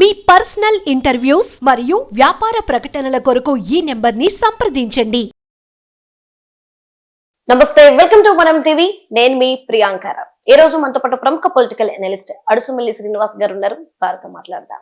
మీ personal interviews మరియు వ్యాపార ప్రకటనల కొరకు ఈ నెంబర్ని సంప్రదించండి. నమస్తే వెల్కమ్ టు మనం టీవీ. నేను మీ ప్రియాంకర ఈ రోజు మనతో పాటు ప్రముఖ పొలిటికల్ అనలిస్ట్ అడుసుమల్లి శ్రీనివాస్ గారు ఉన్నారు. వారితో మాట్లాడదాం.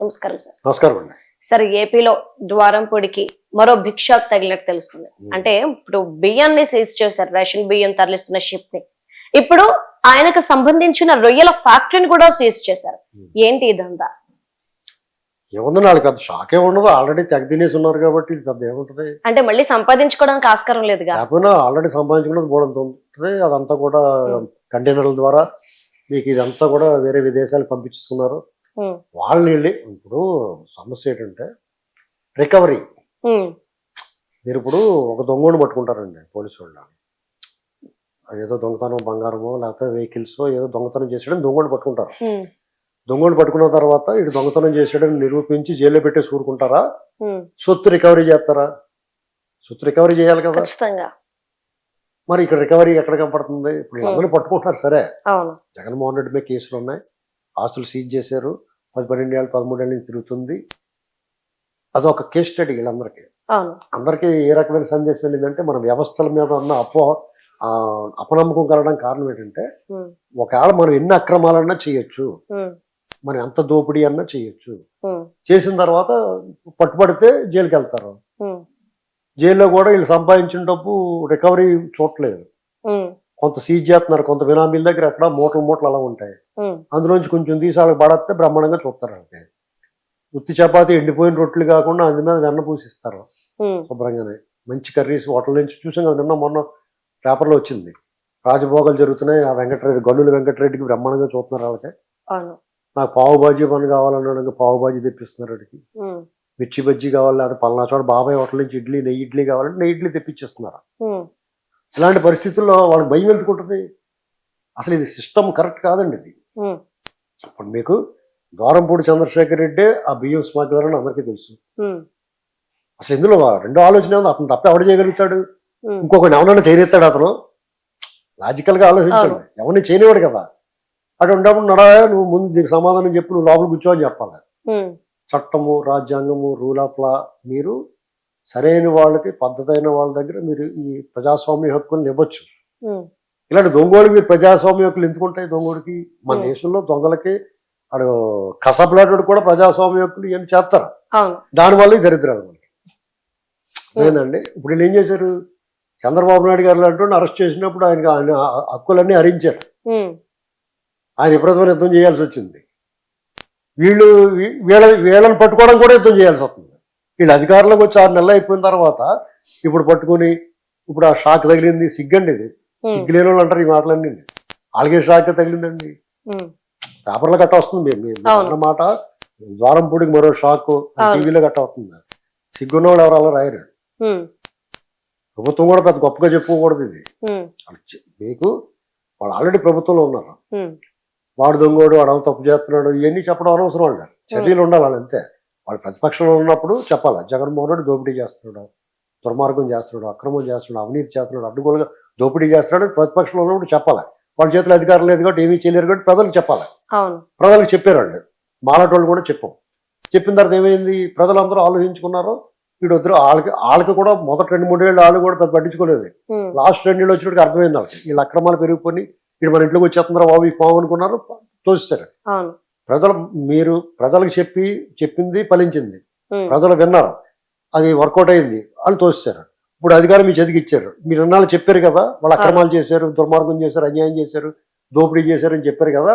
నమస్కారం సార్. నమస్కారం అండి. సార్ ఏపీలో ద్వారంపొడికి మరో భిక్ష తగిలినట్టు తెలుస్తుంది. అంటే ఇప్పుడు బియ్యాన్ని సీజ్ చేశారు రేషన్ బియ్యం తరలిస్తున్న షిప్ని ఇప్పుడు ఆయనకు సంబంధించిన రొయ్యల ఫ్యాక్టరీని కూడా సీజ్ చేశారు. ఏంటి ఇదంతా ఏముంది వాళ్ళకి పెద్ద షాక్ ఉండదు. ఆల్రెడీ తెగ తినేసి ఉన్నారు కాబట్టి పెద్ద ఏముంటది. అంటే మళ్ళీ సంపాదించుకోవడానికి ఆస్కారం లేదుగా లేకపోయినా ఆల్రెడీ సంపాదించుకున్నది బోడంత ఉంటుంది. అదంతా కూడా. కంటైనర్ల ద్వారా మీకు ఇదంతా కూడా వేరే విదేశాలకు పంపించుతున్నారు Hmm. వాళ్ళని వెళ్ళి ఇప్పుడు సమస్య ఏంటంటే రికవరీ మీరు ఇప్పుడు ఒక దొంగని పట్టుకుంటారండి పోలీసు వాళ్ళు ఏదో దొంగతనం బంగారమో లేకపోతే వెహికల్స్ ఏదో దొంగతనం చేసాడని దొంగని పట్టుకుంటారు. దొంగని పట్టుకున్న తర్వాత ఇటు దొంగతనం చేసాడని నిరూపించి జైల్లో పెట్టేసి ఊరుకుంటారా ఉమ్, సొత్తు రికవరీ చేస్తారా? సొత్తు రికవరీ చేయాలి కదా. ఖచ్చితంగా. మరి ఇక్కడ రికవరీ ఎక్కడ కనపడుతుంది? ఇప్పుడు వీళ్ళందరూ పట్టుకుంటున్నారు సరే. జగన్మోహన్ రెడ్డి మీద కేసులు ఉన్నాయి. ఆస్తులు సీజ్ చేశారు. పది పన్నెండు ఏళ్ళు పదమూడు ఏళ్ళ నుంచి తిరుగుతుంది. అదొక కేస్ స్టడీ వీళ్ళందరికీ. అందరికీ ఏ రకమైన సందేశం వెళ్ళిందంటే మన వ్యవస్థల మీద ఉన్న అపో అపనమ్మకం కలగడానికి కారణం ఏంటంటే ఒకవేళ మనం ఎన్ని అక్రమాలన్నా చేయొచ్చు. మనం ఎంత దోపిడీ అన్నా చేయొచ్చు. చేసిన తర్వాత పట్టుబడితే జైలుకి వెళ్తారు జైల్లో కూడా వీళ్ళు సంపాదించిన డబ్బు రికవరీ చూడలేదు కొంత సీజ్ చేస్తున్నారు కొంత బినామీల దగ్గర ఎక్కడ మూటలు మూటలు అలా ఉంటాయి. అందులోంచి కొంచెం తీసి వాళ్ళకి పడస్తే బ్రహ్మాండంగా చూస్తారు వాళ్ళకి ఉత్తి చపాతి ఎండిపోయిన రొట్టెలు కాకుండా అందు మీద వెన్న పూసిస్తారు. శుభ్రంగానే. మంచి కర్రీస్ హోటల్ నుంచి చూసాం కదా నిన్న మొన్న పేపర్లో వచ్చింది. రాజభోగాలు జరుగుతున్నాయి. ఆ వెంకటరెడ్డి గల్లుల వెంకటరెడ్డికి బ్రహ్మాండంగా చూస్తున్నారు వాళ్ళకి నాకు పావు బాజీ పని కావాలన్నాడు పావు బాజీ తెప్పిస్తున్నారు ఉమ్, మిర్చి బజ్జీ కావాలి లేదా పలానా చోట బాబాయ్ హోటల్ నుంచి ఇడ్లీ నెయ్యి ఇడ్లీ కావాలంటే నెయ్యి ఇడ్లీ తెప్పించేస్తున్నారు. ఇలాంటి పరిస్థితుల్లో వాళ్ళకి భయం ఎందుకు ఉంటుంది అసలు ఇది సిస్టమ్ కరెక్ట్ కాదండి ఇది. ఇప్పుడు మీకు ద్వారంపూడి చంద్రశేఖర్ రెడ్డి ఆ బియ్యం స్మగ్లర్ అని అందరికీ తెలుసు. అసలు ఇందులో రెండో ఆలోచన ఉంది అతను తప్ప ఎవడు చేయగలుగుతాడు? ఇంకొకటి ఎవరైనా చేయనిస్తాడు అతను? లాజికల్గా ఆలోచించండి ఎవరిని చేయనివాడు కదా. అటు ఉన్నప్పుడు నువ్వు ముందు దీనికి సమాధానం చెప్పి నువ్వు లోపల కూర్చో అని చెప్పాలి. చట్టము రాజ్యాంగము రూల్ ఆఫ్ లా మీరు సరైన వాళ్ళకి పద్ధతైన వాళ్ళ దగ్గర మీరు ఈ ప్రజాస్వామ్య హక్కులను ఇవ్వచ్చు. ఇలాంటి దొంగోడికి మీరు ప్రజాస్వామ్య హక్కులు ఎందుకు ఉంటాయి దొంగోడికి? మన. దేశంలో దొంగలకి ఆడు కసబ్లాడు కూడా ప్రజాస్వామ్య హక్కులు ఇవన్నీ చేస్తారు. దానివల్ల దరిద్రాలు మనకి. ఏంటండి ఇప్పుడు వీళ్ళు ఏం చేశారు? చంద్రబాబు నాయుడు గారు లాంటి అరెస్ట్ చేసినప్పుడు ఆయన ఆయన హక్కులన్నీ హరించారు. ఆయన విపరీతమైన యుద్ధం చేయాల్సి వచ్చింది. వీళ్ళు వీళ్ళ వీళ్ళని పట్టుకోవడం కూడా యుద్ధం చేయాల్సి వస్తుంది. వీళ్ళు అధికారంలోకి వచ్చి ఆరు నెలలు అయిపోయిన తర్వాత ఇప్పుడు పట్టుకొని ఇప్పుడు ఆ షాక్ తగిలింది సిగ్గండి ఇది. ఉమ్, సిగ్గులేని వాళ్ళు అంటారు ఈ మాటలన్నీ. వాళ్ళకే షాక్ తగిలిందండి? పేపర్లో గట్ట వస్తుంది. మీరు. అన్నమాట ద్వారంపూడికి మరో షాక్. టీవీలో గట్ట వస్తుంది. సిగ్గున్న వాళ్ళు ఎవరు అలా రాయరు. ప్రభుత్వం కూడా పెద్ద గొప్పగా చెప్పుకోకూడదు ఇది. మీకు వాళ్ళు ఆల్రెడీ ప్రభుత్వంలో ఉన్నారు. వాడు దొంగోడు వాడు తప్పు చేస్తున్నాడు ఇవన్నీ చెప్పడం అనవసరం వాళ్ళు చర్యలు ఉండాలి వాళ్ళు అంతే. వాళ్ళు ప్రతిపక్షంలో ఉన్నప్పుడు చెప్పాలి. జగన్మోహన్ రెడ్డి దోపిడీ చేస్తున్నాడు దుర్మార్గం చేస్తున్నాడు అక్రమం చేస్తున్నాడు అవినీతి చేస్తున్నాడు అడ్డుగోలుగా దోపిడీ చేస్తున్నాడు ప్రతిపక్షంలో ఉన్నప్పుడు చెప్పాలి. వాళ్ళ చేతిలో అధికారం లేదు కాబట్టి ఏమీ చేయలేరు కాబట్టి ప్రజలకు చెప్పాలి. ప్రజలకు చెప్పారు వాళ్ళు. మాలాంటి వాళ్ళు కూడా చెప్పాం. చెప్పిన తర్వాత ఏమైంది? ప్రజలందరూ ఆలోచించుకున్నారు. వీడు వద్దరు వాళ్ళకి వాళ్ళకి కూడా మొదటి రెండు మూడేళ్ళు వాళ్ళు కూడా పెద్ద పట్టించుకోలేదు. లాస్ట్ రెండు ఏళ్ళు వచ్చినట్టుగా అర్థమైంది వాళ్ళకి. వీళ్ళ అక్రమాలు పెరిగిపోయి వీడు మన ఇంట్లోకి వచ్చేస్తున్నారు బాబు? ఈ పాము అనుకున్నారు. అవును. ప్రజలు మీరు ప్రజలకు చెప్పి చెప్పింది ఫలించింది. ప్రజలు విన్నారు. అది వర్కౌట్ అయింది వాళ్ళు తోసేశారు. ఇప్పుడు అధికారం మీ చేతికి ఇచ్చారు. మీరు అన్నాళ్ళు చెప్పారు కదా వాళ్ళు అక్రమాలు చేశారు దుర్మార్గం చేశారు అన్యాయం చేశారు దోపిడీ చేశారు అని చెప్పారు కదా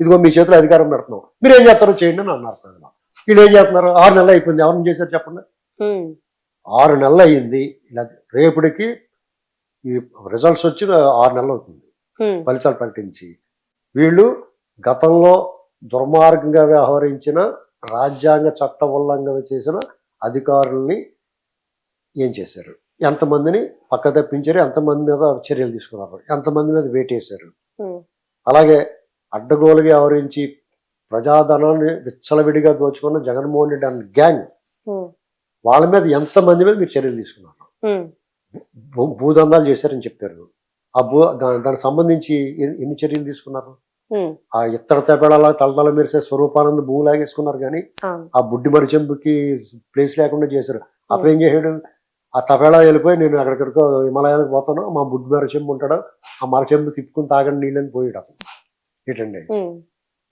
ఇదిగో మీ చేతిలో అధికారం పెడుతున్నాం. మీరు ఏం చేస్తారో చేయండి అని అన్నారు ప్రజలు. వీళ్ళు ఏం చేస్తున్నారు? ఆరు నెలలు అయిపోయింది. ఎవరిని చేశారు చెప్పండి? ఆరు నెలలు అయ్యింది ఇలా రేపటికి ఈ రిజల్ట్స్ వచ్చి ఆరు నెలలు అవుతుంది. ఫలితాలు ప్రకటించి వీళ్ళు గతంలో దుర్మార్గంగా వ్యవహరించిన రాజ్యాంగ చట్ట ఉల్లంఘన చేసిన అధికారుల్ని ఏం చేశారు? ఎంతమందిని పక్క తప్పించారు? ఎంతమంది మీద చర్యలు తీసుకున్నారు? ఎంతమంది మీద వేటేశారు? అలాగే అడ్డగోలుగా వ్యవహరించి ప్రజాధనాన్ని విచ్చలవిడిగా దోచుకున్న జగన్మోహన్ రెడ్డి అన్న గ్యాంగ్ వాళ్ళ మీద ఎంతమంది మీద మీరు చర్యలు తీసుకున్నారు? భూదందాలు చేశారని చెప్పారు. ఆ భూ దానికి సంబంధించి ఎన్ని చర్యలు తీసుకున్నారు? ఆ ఇత్తడి తేపేడలా తలతల మెరిసే స్వరూపానంద భూమి లాగేసుకున్నారు కానీ ఆ. బుడ్డి మరిచెంపుకి ప్లేస్ లేకుండా చేశారు. అతను ఏం చేశాడు? ఆ తపేళ వెళ్ళిపోయి నేను అక్కడికో హిమాలయానికి పోతాను మా బుడ్డి మరచెంపు ఉంటాడు ఆ మరచెంపు తిప్పుకుని తాగండి నీళ్ళని పోయాడు అతను. ఏంటండి?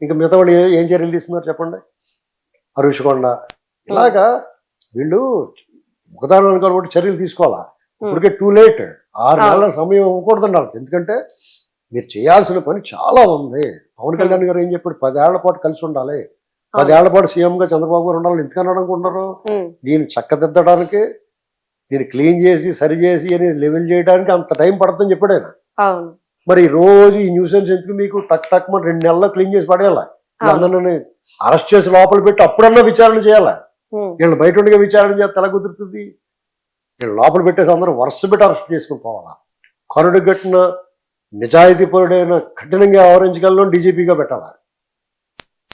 ఇంకా మిగతా వాళ్ళు ఏ- ఏం చర్యలు తీసుకున్నారు చెప్పండి? అరుషికొండ ఇలాగా వీళ్ళు ఒకదాని కాబట్టి చర్యలు తీసుకోవాలా? ఇప్పటికే టూ లేట్ ఆరు. నెలల సమయం ఇవ్వకూడదండి వాళ్ళకి ఎందుకంటే మీరు చేయాల్సిన పని చాలా ఉంది. పవన్ కళ్యాణ్ గారు ఏం చెప్పాడు? పదేళ్ళ పాటు కలిసి ఉండాలి. పదేళ్ళ పాటు సీఎంగా చంద్రబాబు గారు ఉండాలని ఎందుకని అనుకుంటున్నారు? దీన్ని చక్కదిద్దడానికి దీన్ని క్లీన్ చేసి సరి చేసి అని లెవెల్ చేయడానికి అంత టైం పడుతుందని చెప్పాడు ఆయన. మరి ఈ రోజు ఈ న్యూసెన్స్ ఎందుకు మీకు టక్ టక్ మన రెండు నెలల్లో క్లీన్ చేసి పడేయాలి? అందరిని అరెస్ట్ చేసి లోపల పెట్టి అప్పుడన్నా విచారణ చేయాలి? వీళ్ళు బయట ఉండగా విచారణ చేస్తే ఎలా కుదురుతుంది? వీళ్ళు లోపల పెట్టేసి అందరూ వరుస పెట్టి అరెస్ట్ చేసుకుని పోవాలా? కరుడు కట్టిన నిజాయితీపరుడైన కఠినంగా వ్యవహరించగలను డీజీపీగా పెట్టాలి?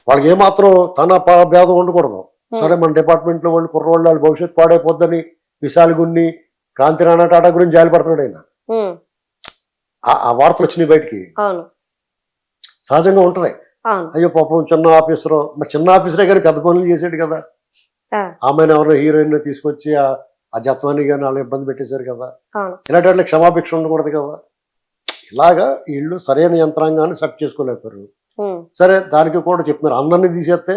వాళ్ళకి ఏమాత్రం తన భేదం ఉండకూడదు. సరే మన డిపార్ట్మెంట్లో వాళ్ళు కుర్రవాళ్ళు వాళ్ళ భవిష్యత్తు పాడైపోద్దని విశాల్ గున్ని క్రాంతి రాణా టాటా గురించి జాలిపడుతున్నాడు ఆయన. ఉమ్, ఆ- ఆ వార్తలు వచ్చినాయి బయటికి. సహజంగా ఉంటది. అయ్యో పాపం చిన్న ఆఫీసర్. మరి చిన్న ఆఫీసరే కానీ పెద్ద పనులు చేసాడు కదా. ఆమెను ఎవరో హీరోయిన్ తీసుకొచ్చి ఆ- జత్వాన్ని కానీ వాళ్ళు ఇబ్బంది పెట్టేశారు కదా. ఇలాంటి వాళ్ళకి క్షమాభిక్ష ఉండకూడదు కదా. ఇలాగా వీళ్ళు సరైన యంత్రాంగాన్ని సెట్ చేసుకోలేకపోయారు. సరే దానికి కూడా చెప్తున్నారు అందరినీ తీసేస్తే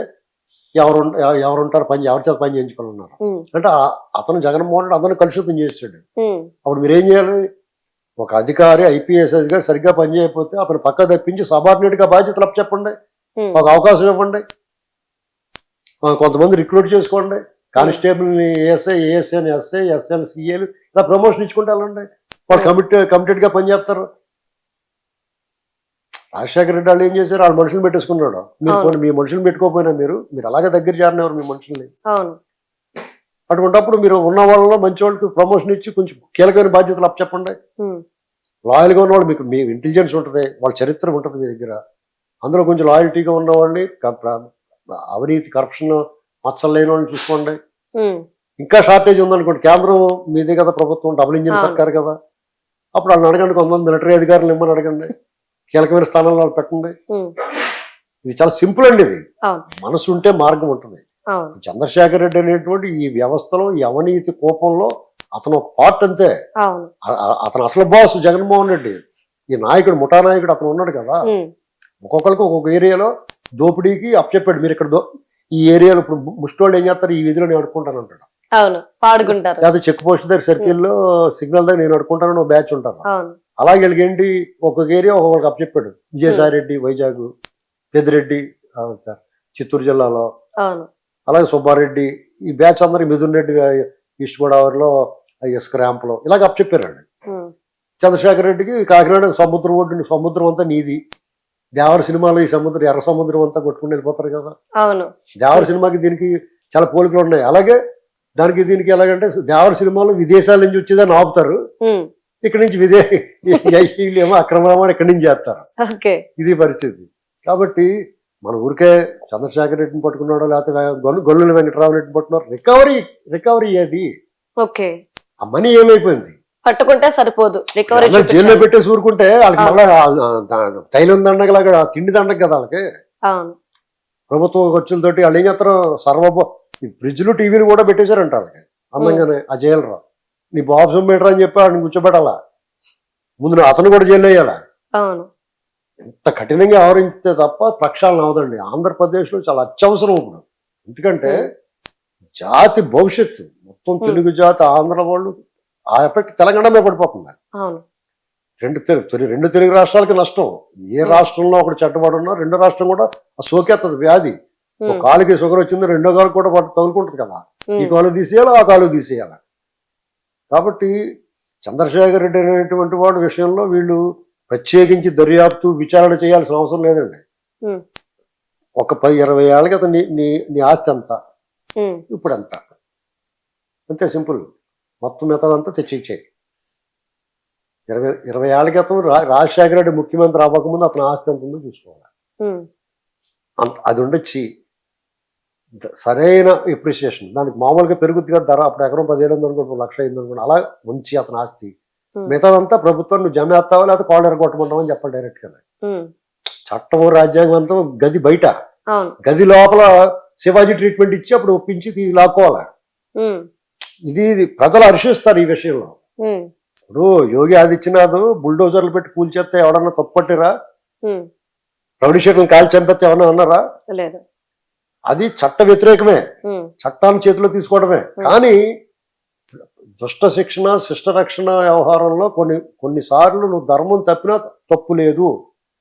ఎవరు ఉం- ఎవ- ఎవరు ఉంటారు పని ఎవరి చేత పని చేయించుకోవాలన్నారు. అంటే అతను జగన్మోహన్ రెడ్డి అందరిని కలుషితం ఉమ్, అప్పుడు మీరు ఏం చేయాలి? ఒక అధికారి ఐపీఎస్ అధికారి సరిగ్గా పనిచేయకపోతే అతను పక్క తప్పించి సబార్డినేట్గా బాధ్యతలు చెప్పండి ఒక అవకాశం ఇవ్వండి. కొంతమంది రిక్రూట్ చేసుకోండి. కానిస్టేబుల్ని ఏఎస్ఐ ఏఎస్ఐని ఎస్ఐ ఎస్ఐని సిఏలు ఇలా ప్రమోషన్ ఇచ్చుకుంటే వెళ్ళండి. వాళ్ళు కమిట్ కమిటెడ్గా పనిచేస్తారు రాజశేఖర రెడ్డి వాళ్ళు ఏం చేశారు? వాళ్ళు మనుషులు పెట్టేసుకున్నాడు. మీరు మీ మనుషులు పెట్టుకోకపోయినా మీరు మీరు అలాగే దగ్గర చేరినవారు మీ మనుషుల్ని. అటువంటిప్పుడు మీరు ఉన్న వాళ్ళలో మంచి వాళ్ళకి ప్రమోషన్ ఇచ్చి కొంచెం కీలకమైన బాధ్యతలు అప్పచెప్పండి లాయల్గా ఉన్న వాళ్ళు మీకు మీ ఇంటెలిజెన్స్ ఉంటుంది వాళ్ళ చరిత్ర ఉంటుంది మీ దగ్గర. అందులో కొంచెం లాయల్టీగా ఉన్న వాళ్ళని క- ప్ర- అవినీతి కరప్షన్ మచ్చలు లేని వాళ్ళని చూసుకోండి. ఇంకా షార్టేజ్ ఉందనుకోండి కేంద్రం మీదే కదా ప్రభుత్వం డబుల్ ఇంజిన్. సర్కార్ కదా. అప్పుడు వాళ్ళని అడగండి కొంతమంది మిలిటరీ అధికారులు ఇమ్మని అడగండి కీలకమైన స్థానంలో వాళ్ళు పెట్టండి. ఇది చాలా సింపుల్ అండి ఇది. మనసు ఉంటే మార్గం ఉంటుంది. చంద్రశేఖర్ రెడ్డి అనేటువంటి ఈ వ్యవస్థలో ఈ అవినీతి కోపంలో అతను ఒక పార్ట్ అంతే. అతను అసలు బాస్ జగన్మోహన్ రెడ్డి. ఈ నాయకుడు ముఠా నాయకుడు అతను ఉన్నాడు కదా. ఒక్కొక్కరికి ఒక్కొక్క ఏరియాలో దోపిడీకి అప్పచెప్పాడు. మీరు ఇక్కడ ఈ ఏరియాలో ఇప్పుడు ముష్టోళ్ళు ఏం చేస్తారు? ఈ విధిలో నేను అడుకుంటాను అంటాడు. అవును పాడుకుంటారు. లేదా చెక్ పోస్ట్ దగ్గర సర్కిల్లో సిగ్నల్ దగ్గర నేను అడుకుంటానని ఒక బ్యాచ్ ఉంటారు. అవును. అలాగే వీళ్ళకి ఏంటి ఒక్కొక్క ఏరియా ఒక్కొక్కరికి అప్పచెప్పాడు విజయసాయి రెడ్డి వైజాగ్ పెద్దిరెడ్డి చిత్తూరు జిల్లాలో. అలాగే సుబ్బారెడ్డి ఈ బ్యాచ్ అందరికి మిథున్ రెడ్డి ఈస్ట్ గోదావరిలో ఇసుక ర్యాంప్లో ఇలాగ అప్పచెప్పారండి చంద్రశేఖర్ రెడ్డికి కాకినాడ సముద్రం ఒడ్డు సముద్రం అంతా నీది. దేవర సినిమాలో ఈ సముద్రం ఎర్ర సముద్రం అంతా కొట్టుకుని వెళ్ళిపోతారు కదా. అవును. దేవర సినిమాకి దీనికి చాలా పోలికలు ఉన్నాయి. అలాగే దానికి దీనికి ఎలాగంటే దేవర సినిమాలో విదేశాల నుంచి వచ్చేదాన్ని ఆపుతారు. ఇక్కడి నుంచి విదే ఏమో అక్రమ ఇక్కడి నుంచి చేస్తారు. ఇది పరిస్థితి. కాబట్టి మన ఊరికే చంద్రశేఖర్ రెడ్డిని పట్టుకున్నాడో లేకపోతే గొల్లు గొల్లుల వెంకటరావు రెడ్డిని పట్టుకున్నాడు రికవరీ రికవరీ ఏది? ఓకే. ఆ మనీ ఏమైపోయింది? పట్టుకుంటే సరిపోదు. రికవరీ జైల్లో పెట్టేసి ఊరుకుంటే వాళ్ళకి. మళ్ళీ తైలం దండగలాగా తిండి దండగ కదా వాళ్ళకి. అవును. ప్రభుత్వం ఖర్చులతోటి వాళ్ళు ఏం చేస్తారు? సర్వభో ఫ్రిడ్జ్లు టీవీలు కూడా పెట్టేశారంట వాళ్ళకి. అందంగానే ఆ జైలు నీ బాబు సొమ్మేటర్ అని చెప్పి వాడిని కూర్చోబెట్టాలా? ముందు అతను కూడా జైలు అయ్యాలా? అవును. ఇంత కఠినంగా వ్యవహరిస్తే తప్ప ప్రక్షాళన అవదండి ఆంధ్రప్రదేశ్లో చాలా అత్యవసరం ఇప్పుడు. ఎందుకంటే జాతి భవిష్యత్తు మొత్తం. తెలుగు జాతి ఆంధ్ర వాళ్ళు ఆ ఎఫెక్ట్ తెలంగాణ మీద పడిపోతుంది రెండు తెలుగు తెలు- రెండు తెలుగు రాష్ట్రాలకి నష్టం. ఏ. రాష్ట్రంలో ఒకటి చెట్టబడి ఉన్నా రెండో రాష్ట్రం కూడా ఆ సోకేస్తుంది వ్యాధి. ఒక కాలుకి షుగర్ వచ్చింది రెండో కాలు కూడా తగులుకుంటుంది కదా. ఈ కాలు తీసేయాలి ఆ కాలు తీసేయాలి? కాబట్టి చంద్రశేఖర్ రెడ్డి అనేటువంటి వాడి విషయంలో వీళ్ళు ప్రత్యేకించి దర్యాప్తు విచారణ చేయాల్సిన అవసరం లేదండి. ఒక పది ఇరవై ఏళ్ళ క్రితం నీ నీ ఆస్తి ఉమ్, ఇప్పుడు ఎంత? అంతే సింపుల్. మొత్తం మిగతాదంతా తెచ్చిచ్చేయి. ఇరవై ఇరవై ఏళ్ళ క్రితం రాజశేఖర రెడ్డి ముఖ్యమంత్రి అవ్వకముందు అతని ఆస్తి ఎంత ఉందో చూసుకోవాలి. అది ఉండొచ్చి సరైన ఎప్రిసియేషన్ దానికి మామూలుగా పెరుగుద్ది కదా ధర అప్పుడు ఎకరం పదిహేను వందలు అనుకోండి లక్ష అయింది అనుకోండి అలా ఉంచి అతని ఆస్తి. మిగతాదంతా ప్రభుత్వం నువ్వు జమ వేస్తావా లేకపోతే కాళ్ళు ఎరగొట్టమంటావని చెప్పాలి డైరెక్ట్గా ఉమ్, చట్టము రాజ్యాంగం అంతా గది బయట. గది లోపల శివాజీ ట్రీట్మెంట్ ఇచ్చి అప్పుడు ఒప్పించి లాక్కోవాలి. ఇది ప్రజలు హర్షిస్తారు ఈ విషయంలో. ఇప్పుడు యోగి ఆదిత్యనాథ్ బుల్డోజర్లు పెట్టి కూల్చేస్తే ఎవడన్నా తప్పట్టిరా ఉమ్, రౌడీషేట్లను కాల్ చంపేస్తే ఎవరన్నా అన్నారా? లేదు. అది చట్ట వ్యతిరేకమే. చట్టాన్ని చేతిలో తీసుకోవడమే. కానీ దుష్ట శిక్షణ శిష్ట రక్షణ వ్యవహారంలో కొన్ని కొన్నిసార్లు నువ్వు ధర్మం తప్పినా తప్పు లేదు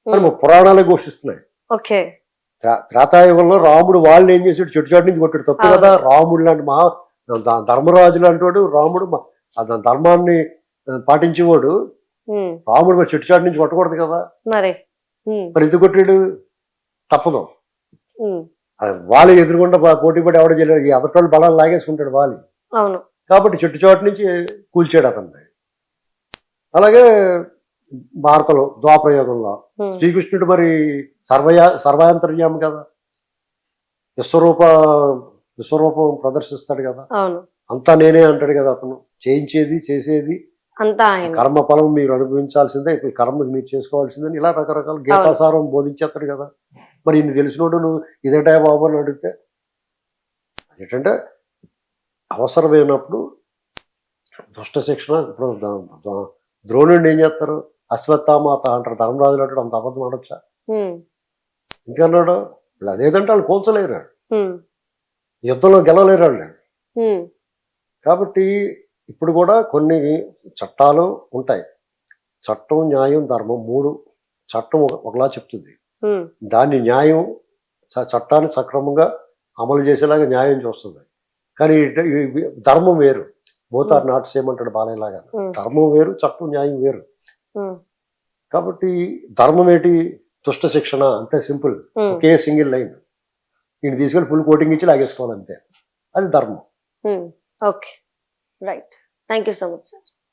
అని పురాణాలే ఘోషిస్తున్నాయి. ఓకే. త్రా- త్రేతాయుగంలో రాముడు వాళ్ళు ఏం చేసాడు చెట్టు చాటు నుంచి కొట్టాడు. తప్పు. కదా రాముడు లాంటి మహా ధర్మరాజు లాంటి వాడు రాముడు మ- ఆ ద- ధర్మాన్ని పాటించేవాడు. రాముడు మరి చెట్టు చాటు నుంచి కొట్టకూడదు కదా. మరి మరి ఎందుకు కొట్టాడు? తప్పదు. వాళ్ళు ఎదురుగుండా పో- పోటీ పడి ఎవడ చేయలేడు ఈ అదటోళ్ళు బలాలు లాగేసుకుంటాడు వాలి. అవును. కాబట్టి చెట్టు చోటు నుంచి కూల్చాడు అతన్ని. అలాగే భారతలో ద్వాపరయోగంలో శ్రీకృష్ణుడు మరి సర్వయా సర్వాంతర్యామి కదా. విశ్వరూప విశ్వరూపం ప్రదర్శిస్తాడు కదా. అంతా నేనే అంటాడు కదా అతను. చేయించేది చేసేది. అంతా కర్మ ఫలం మీరు అనుభవించాల్సిందే ఇప్పుడు కర్మ మీరు చేసుకోవాల్సిందని ఇలా రకరకాల గీతాసారం బోధించేస్తాడు కదా. మరి ఇన్ని తెలిసినోడు నువ్వు ఇదేటా బాబు అని అడిగితే ఏంటంటే అవసరమైనప్పుడు దుష్ట శిక్షణ ఇప్పుడు ద్రోణుడిని ఏం చేస్తారు? అశ్వత్థామాత అంటారు ధర్మరాజులు అంటాడు అంత అబద్ధం ఆడొచ్చా? ఇంకన్నాడు ఇలా లేదంటే వాళ్ళు కూల్చలేరు యుద్ధంలో గెలవలేరు వాళ్ళు. కాబట్టి ఇప్పుడు కూడా కొన్ని చట్టాలు ఉంటాయి. చట్టం న్యాయం ధర్మం మూడు చట్టం ఒక- ఒకలా చెప్తుంది. దాన్ని న్యాయం చట్టాన్ని సక్రమంగా అమలు చేసేలాగా న్యాయం చూస్తుంది. కానీ ధర్మం వేరు. బోత్ ఆర్ నాట్ సేమ్ అంటాడు బాలయ్యలాగా ధర్మం వేరు చట్టం న్యాయం వేరు. కాబట్టి ధర్మం ఏంటి? దుష్ట శిక్షణ అంతే సింపుల్. ఒకే సింగిల్ లైన్. దీన్ని తీసుకెళ్ళి ఫుల్ కోటింగ్ ఇచ్చి లాగేసుకోవాలి అంతే. అది ధర్మం. Okay right thank you so much sir